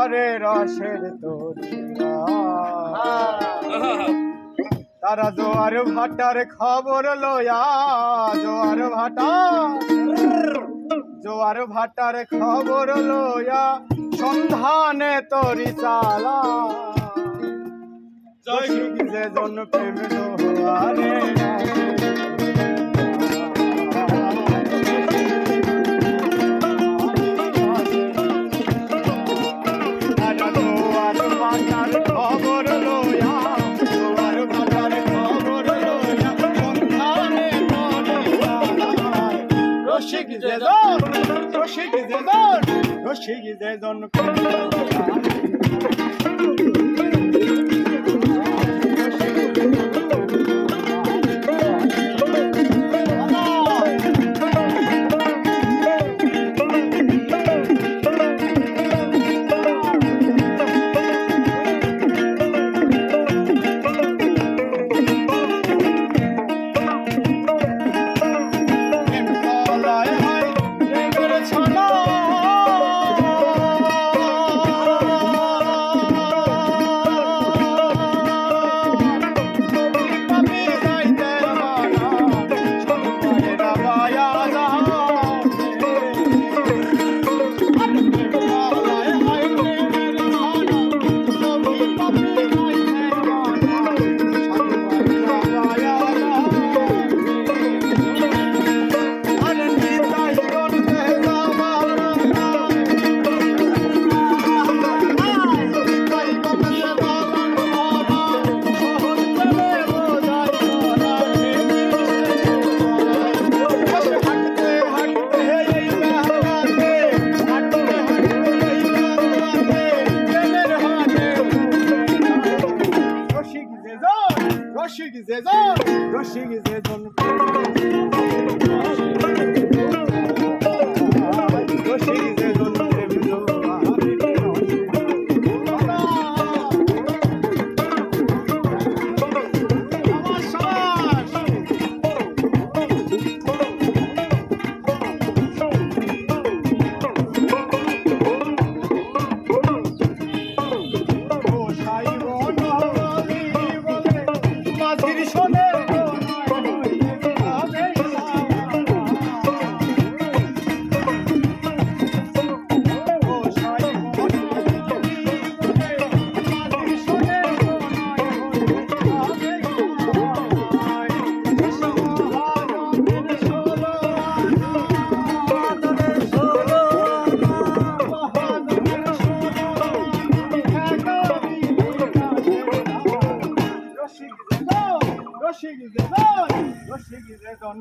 আরে রসের তারা জোয়ার ভাটার খবর লয়া জোয়ার ভাটা। জোয়ার ভাটার খবর লয়া সন্ধানে তরি চালা। জয় যে জন প্রেম জোয়ারে দেজন রসিক দেজন রসিক দেজন Roshi Gizezon! Roshi Gizezon! Roshi Gizezon! Yoshi is a son, Yoshi is a son.